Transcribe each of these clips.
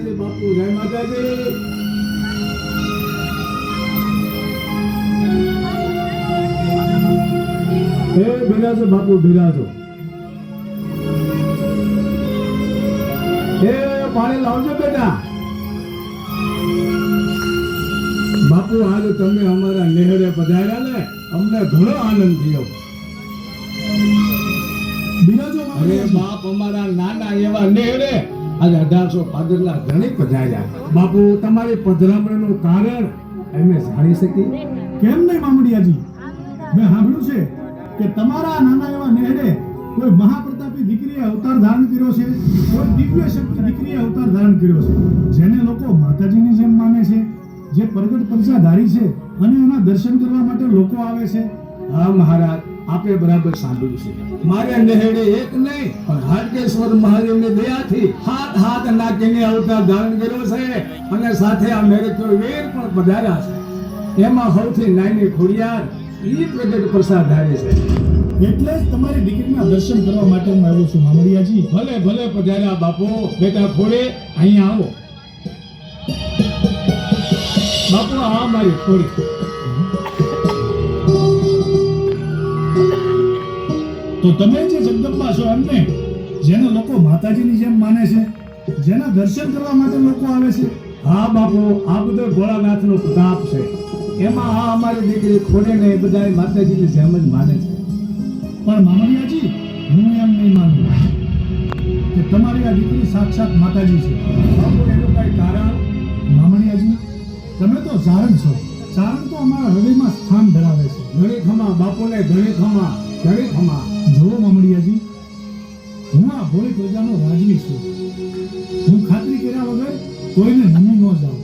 માતાજી, બાપુ, જય માતાજી. હે બિરાજો બાપુ બિરાજો હે, પાણી લાવજો બેટા. બાપુ, આજ તમે અમારા નેહરે પધાર્યા ને, અમને ઘણો આનંદ થયો. બિરાજો અરે. બાપ, અમારા નાના એવા નેહરે આજે અઢારસો પાદરના ઘણી પધાર્યા બાપુ, તમારી પધરામણનું કારણ એમને જાણી શકી? કેમ નહીં મામડિયાજી મેં સાંભળ્યું છે કે તમારા નાના એવા નેહડે કોઈ મહાપ્રતાપી દીકરીએ અવતાર ધારણ કર્યો છે? કોઈ દિવ્ય શક્તિ દીકરીએ અવતાર ધારણ કર્યો છે? જેને લોકો માતાજીની જેમ માને છે, જે પ્રગટ પરસાધારી છે અને એના દર્શન કરવા માટે લોકો આવે છે? હા, મહારાજ. આપે બરાબર સાંભળ્યું છે. મારે નહેડે એક નહીં, પણ હાટકેશ્વર મહાદેવની દયાથી હાથ હાથ નાખીને અવતાર ધારણ કર્યો છે અને સાથે આ મેરેજો વેર પણ પધાર્યા છે. એમાં સૌથી નાની ખોડિયાર એ પ્રગટ પ્રસાદ ધારે છે. એટલે જ તમારી દીકરીના દર્શન કરવા માટે હું આવ્યો છું મામડિયાજી ભલે ભલે પધાર્યા બાપુ, બેટા ખોડે, અહીંયા આવો. બાપુ, આ મારી ખોડી. તો તમે જે જગદંબા છો એમને, જેને લોકો માતાજીની જેમ માને છે, જેના દર્શન કરવા માટે લોકો આવે છે, હા બાપુ, આ બધો ભોળાનાથનો પ્રતાપ છે. એમાં આ અમારી દીકરી ખોડે ને એ બધા માતાજીની જેમ જ માને છે. પણ મામલિયાજી હું એમ નહીં માનું કે તમારી આ દીકરી સાક્ષાત માતાજી છે. બાપુ, એનું કઈ કારણ? મામણિયાજી તમે તો ચારણ છો. ચારણ તો અમારા હૃદયમાં સ્થાન ધરાવે છે. ઘણી ખમા બાપુને ઘણી ખમા ઘણી ખમા જુઓ મામડિયાજી હું આ ભોળી પ્રજાનો રાજવી છું. હું ખાતરી કર્યા વગર કોઈને નમી ન જાઉં.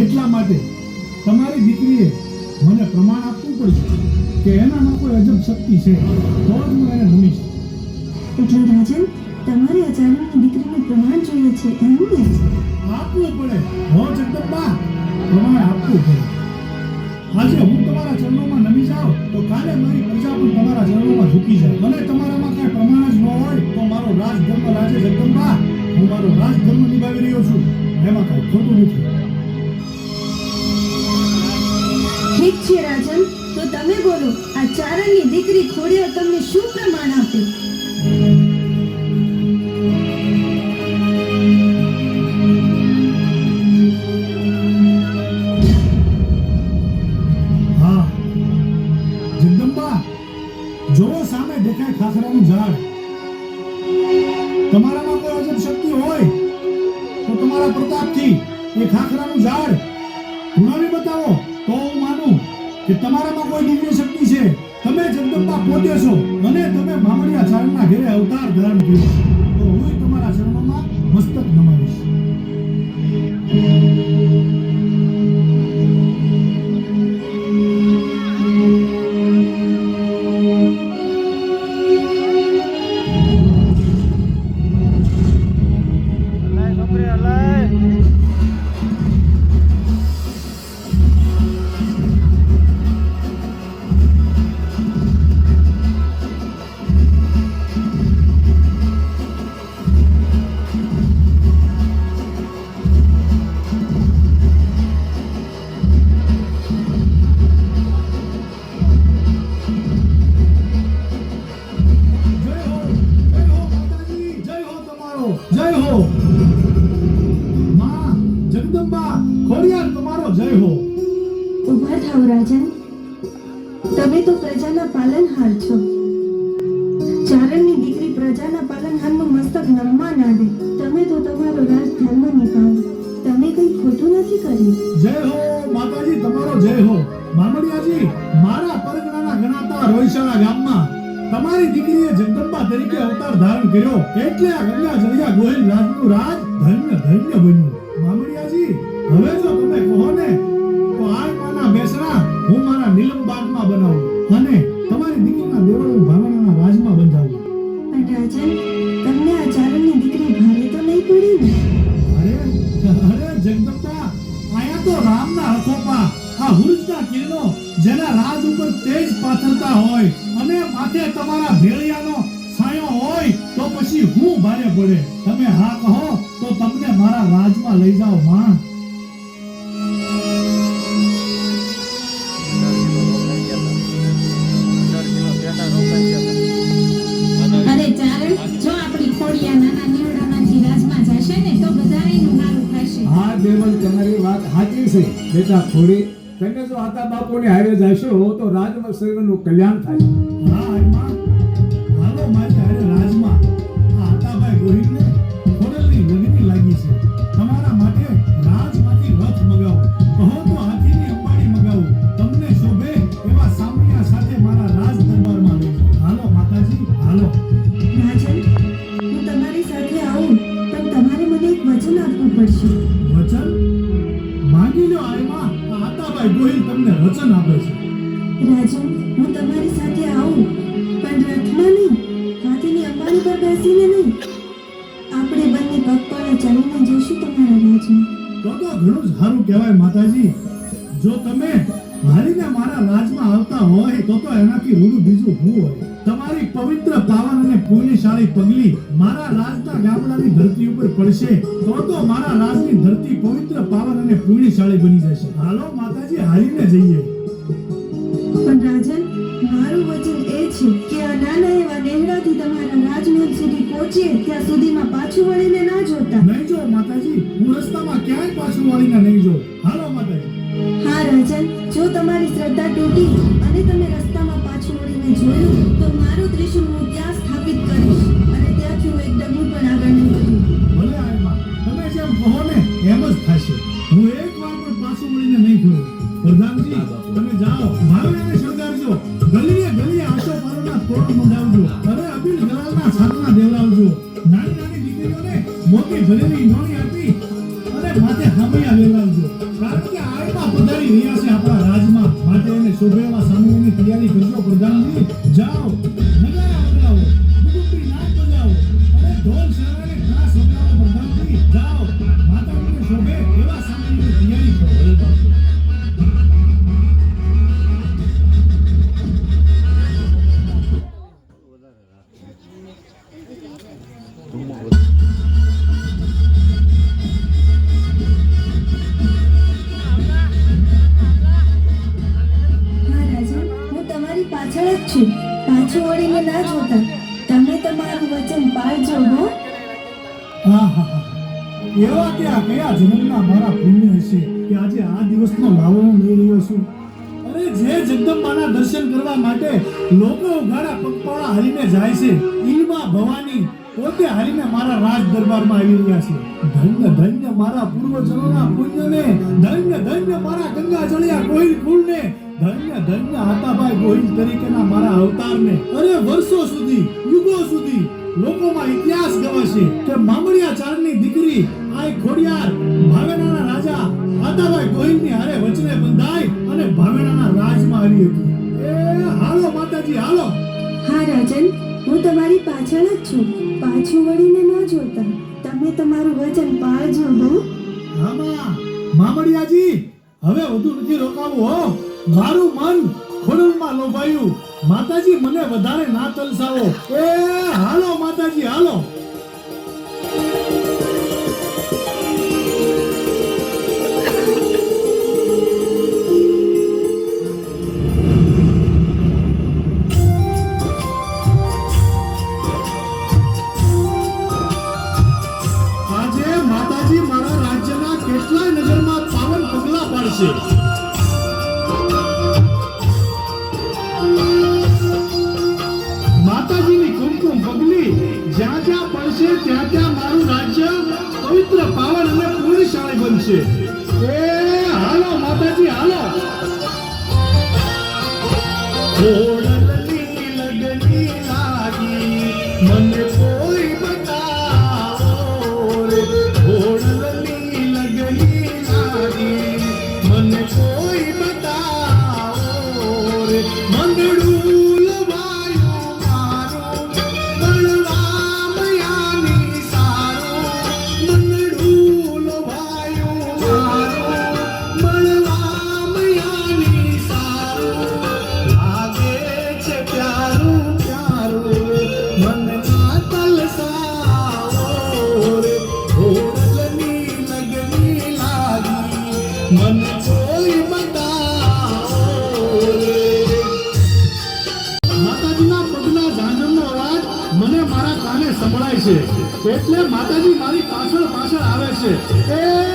એટલા માટે તમારી દીકરીએ મને પ્રમાણ આપવું પડશે કે એનામાં કોઈ અજબ શક્તિ છે. તો જ હું એને નમીશ એટલે રાજન તમારે અચાનકની દીકરીને પ્રમાણ જોઈએ છે એમ ને? આપવું પડે. હો જગદંબા પ્રમાણ આપવું પડે. આજે હું તમારા ચરણોમાં નમી જાઉં તો કાલે તમારા ઝૂકી જાય. અને તમારામાં કાંઈ પ્રમાણ જ ન હોય, તો મારો રાજધર્મ રાજે જગદંબા. હું મારો રાજધર્મ નિભાવી રહ્યો છું. એમાં કાંઈ ખોટું નથી. ઠીક છે, રાજન. તો તમે બોલો, આ ચારણની દીકરી ખોડિયો તમને શું પ્રમાણ તમારામાં કોઈ અજબ શક્તિ હોય તો તમારા પ્રતાપથી એ ખાખરાનું ઝાડ. ગુણાવી બતાવો તો હું માનું કે તમારામાં કોઈ દિવ્ય શક્તિ છે. તમે જગદંબા પોતે છો અને તમે મામડિયા ઝાડના ઘેરે અવતાર ધારણ કર્યો તો હું તમારા ચરણોમાં મસ્તક નમાવીશ. જગદંબા ખોડિયાર તમારો જય હો. ઊભા થાવ રાજન તમે તો પ્રજાના પાલનહાર છો. ચારણની દીકરી પ્રજાના પાલનહારનું મસ્તક નમવા ના દે. તમે તો તમારો રાજધર્મ નિભાવો. તમે કંઈ ખોટું નથી કર્યું? જય હો માતાજી તમારો જય હો. મામડિયાજી મારા પરગણાના ગણાતા રોઈશાળા ગામમાં તમારી દીકરીએ જગદંબા તરીકે અવતાર ધારણ કર્યો. એટલે આ ગંગા જળિયા ગોહિલ રાજનું રાજ ધન્ય ધન્ય બન્યું. હવે જો તમે કહો ને, તો આ માના બેસણા હું મારા નીલમ બાગમાં બનાવું. અને થશે તમારી વાત સાચી છે. બેટા, થોડી તમે જો આતા બાપુને હારે જશો, તો સર્વનું કલ્યાણ થાય. હા પડશે તો તો મારા રાજની ધરતી પવિત્ર પાવન અને પુણ્યશાળી બની જશે. હાલો માતાજી હારીને જઈએ. પણ રાજન મારું વચન એ છે કે આ નાના એવા નેહડાથી તમારા રાજમહેલ સુધી પહોંચીએ ત્યાં સુધીમાં પાછું વળીને ના જોતા. નહીં જો માતાજી હું રસ્તામાં ક્યાંય પાછું વળીને નહીં જો. હાલો માતાજી. હા રાજન જો તમારી શ્રદ્ધા તૂટી અને તમે રસ્તામાં પાછું વળીને જોયું તો મારું ત્રિશુલ હું ત્યાં સ્થાપિત Nada. દિવસનો લાવો લઈ રહ્યો છું. અરે, જે જગદંબાના દર્શન કરવા માટે લોકો ઉઘાડા પગપાળા હાલીને જાય છે. ઈમા ભવાની પોતે હાલીને મારા રાજ દરબારમાં આવી રહ્યા છે. ધન્ય ધન્ય મારા પૂર્વજનોના પુણ્યને, ધન્ય ધન્ય મારા ગંગા જળિયા કોઈલ કુળને, ધન્ય ધન્ય આતાભાઈ ગોહિલ તરીકેના મારા અવતારને. અરે, વર્ષો સુધી, યુગો સુધી લોકોમાં ઇતિહાસ ગવાશે કે મામડિયા ચારની દીકરી આય ખોડિયાર, ભાવેનાના રાજા આતાભાઈ ગોહિલની હારે વચને બંધાઈ અને ભાવેણાના રાજમાં આવી હતી. એ હાલો માતાજી હાલો. હા રાજન હું તમારી પાછળ જ છું. પાછું વળીને ન જોતા. તમે તમારું વચન પાળજો હો. આમાં મામડિયાજી હવે વધુ નથી રોકાવું હો. મારું મન ખોડલમાં લોભાયું. માતાજી મને વધારે ના તલસાવો. એ હાલો માતાજી હાલો. માતાજી મારા રાજ્યના કેટલાય નગરમાં પાવન પગલા પાડશે. માતાજીની કુમકુમ પગલી જ્યાં જ્યાં પડશે, ત્યાં ત્યાં મારું રાજ્ય પવિત્ર પાવન અને પૂર્ણશાળી બનશે. એ હાલો, માતાજી, હાલો. એટલે માતાજી મારી પાછળ પાછળ આવે છે. એ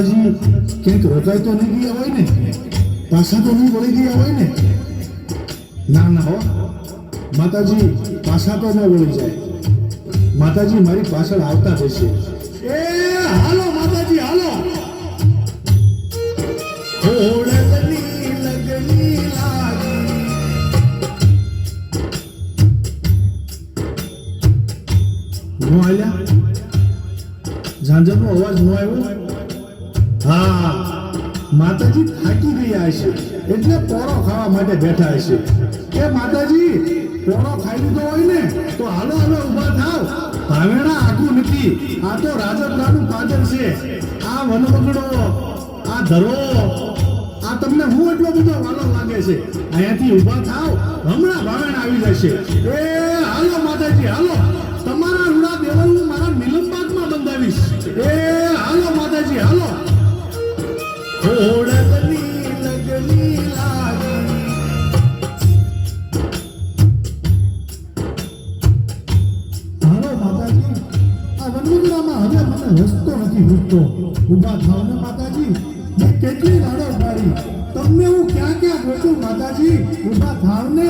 માતાજી ક્યાંક રોકાઈ તો નહીં ગયા હોય ને? પાછા તો નહીં વળી ગયા હોય ને? ના ના, હો. માતાજી, પાછા તો ન વળી જાય. માતાજી, મારી પાછળ આવતા જશે એ, હાલો, માતાજી, હાલો. નો આલ્યા? ઝાંઝરનો અવાજ ન આવ્યો? હા, માતાજી થાકી ગયા હશે. એટલે પોરો ખાવા માટે બેઠા હશે. કે માતાજી પોરો ખાઈ લીધો હોય ને, તો હાલો હાલો, ઊભા થાવ. ભાવેણા આખું નથી. આ તો રાજપરાનું પાદર છે. આ વનવગડો આ ધરો, આ તમને હું એટલો બધો વાલો લાગે છે? અહીંયાથી ઊભા થાવ. હમણાં ભાવેણા આવી જશે. એ, હાલો, માતાજી, હાલો. તમારા રૂડા દેવલ મારા નિલંબાગમાં બંધાવીશ. એ, હાલો, માતાજી, હાલો. રસ્તો નથી મૂકતો ઊભા થાવ ને માતાજી, મેં કેટલી રાડો પાડી તમને હું ક્યાં ક્યાં ગોતું માતાજી? ઊભા થાવ ને.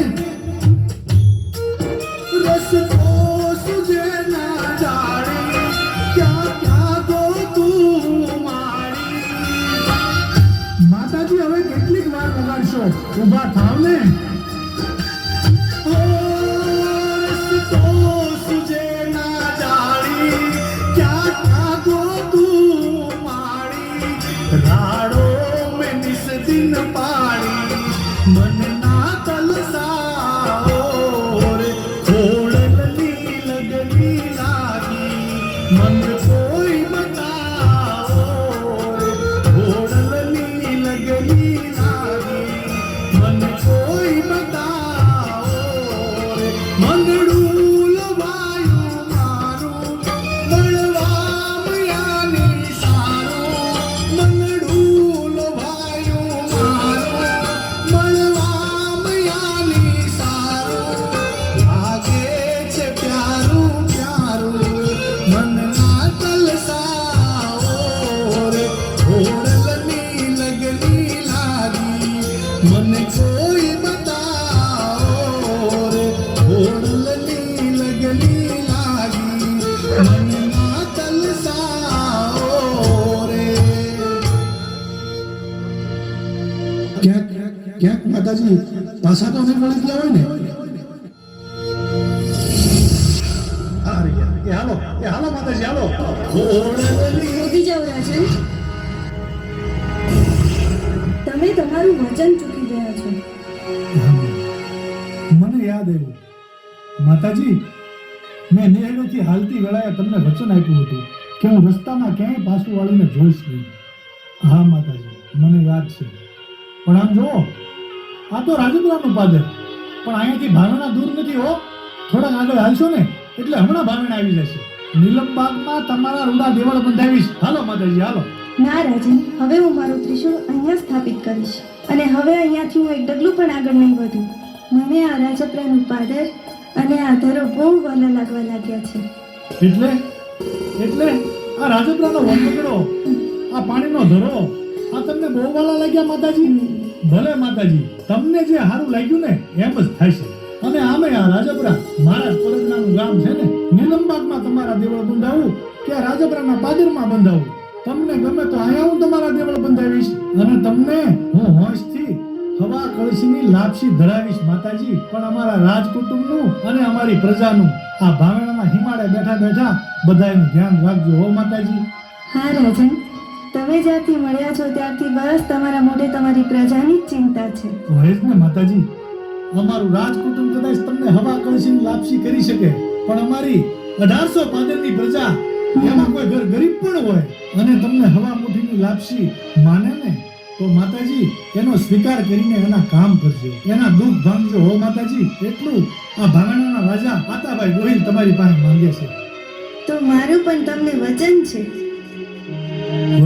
માતાજી પાછા તો નહીં વળી ગયા હોય ને. આ રહ્યા. એ હાલો એ હાલો માતાજી હાલો. ઘોડલની જાઓ રાજન. તમે તમારું વચન ચૂકી ગયા છો. મને યાદ આવ્યું માતાજી મેં નેહડેથી હાલતી વેળાએ તમને વચન આપ્યું હતું કે હું રસ્તામાં ક્યાંય પાછું વાળીને જોઈશ નહીં. હા માતાજી મને યાદ છે. પણ આમ જુઓ આ તો રાજુપુરાનું પાદર પણ અહીંયાથી ભાવના દૂર નથી હો. થોડાક આગળ હાલશો ને એટલે હમણાં ભાવના આવી જશે. નીલમબાગમાં તમારા રૂડા દેવળ બંધાવીશ. હાલો માતાજી હાલો. ના રાજન હવે હું મારું ત્રિશુળ અહીંયા સ્થાપિત કરીશ. અને હવે અહીંયાથી હું એક ડગલું પણ આગળ નહીં વધું. મને આ રાજપરાનું પાદર અને આ ધરો બહુ વાલા લાગવા લાગ્યા છે. એટલે? એટલે? આ રાજપુરાનો વનપકડો આ પાણીનો ધરો આ તમને બહુ વાલા લાગ્યા માતાજી? ભલે માતાજી, તમને જે સારું લાગ્યું ને, એમ જ છે અને આમે આ રાજપુરા મારા જ પરગણાનું ગામ છે ને, નીલમબાગમાં તમારા દેવળ બંધાવું કે રાજપુરાના પાદરમાં બંધાવું? તમને ગમે તો અહીંયા હું તમારા દેવળ બંધાવીશ. અને તમને હું હોંશથી હવા કળશીની લાપસી ધરાવીશ માતાજી. પણ અમારા રાજકુટુંબનું અને અમારી પ્રજાનું આ ભાવનાના હિમાળે બેઠા બેઠા બધાનું ધ્યાન રાખજો હો માતાજી. હા રાજન તમે જ્યારથી મળ્યા છો ત્યારથી બસ તમારા મોઢે તમારી પ્રજાની જ ચિંતા છે. હોય જ ને માતાજી અમારું રાજકુટુંબ કદાચ તમને હવા કળશીની લાપસી કરી શકે પણ અમારી અઢારસો પાદરની પ્રજા એમાં કોઈ ઘર ગરીબ પણ હોય અને તમને હવા મુઠીની લાપસી માને ને તો માતાજી એનો સ્વીકાર કરીને એના કામ કરજો. એના દુઃખ ભાંગજો. હો માતાજી એટલું આ ભાંગણાના રાજા આતાભાઈ ગોહિલ તમારી પાસે માંગે છે. તો મારું પણ તમને વચન છે.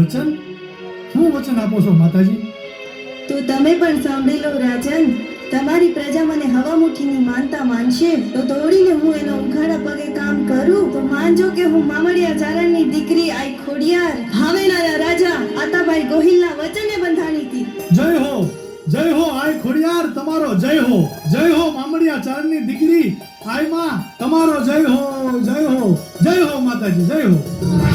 વચન? શું વચન આપો છો માતાજી? તો તમે પણ સાંભળી લો રાજન. તમારી પ્રજા મને હવા મુઠીની માનતા માનશે. તો દોડીને હું એનો ઉઘાડા પગે કામ કરું? તો માનજો કે હું મામડિયા ચારણની દીકરી આઈ ખોડિયાર. ભાવેના રાજા આતાભાઈ ગોહિલના વચને બંધાણી હતી. જય હો જય હો આય ખોડિયાર તમારો જય હો. જય હો મામડિયા ચારણની દીકરી. આઈ માં તમારો જય હો જય હો. જય હો માતાજી જય હો.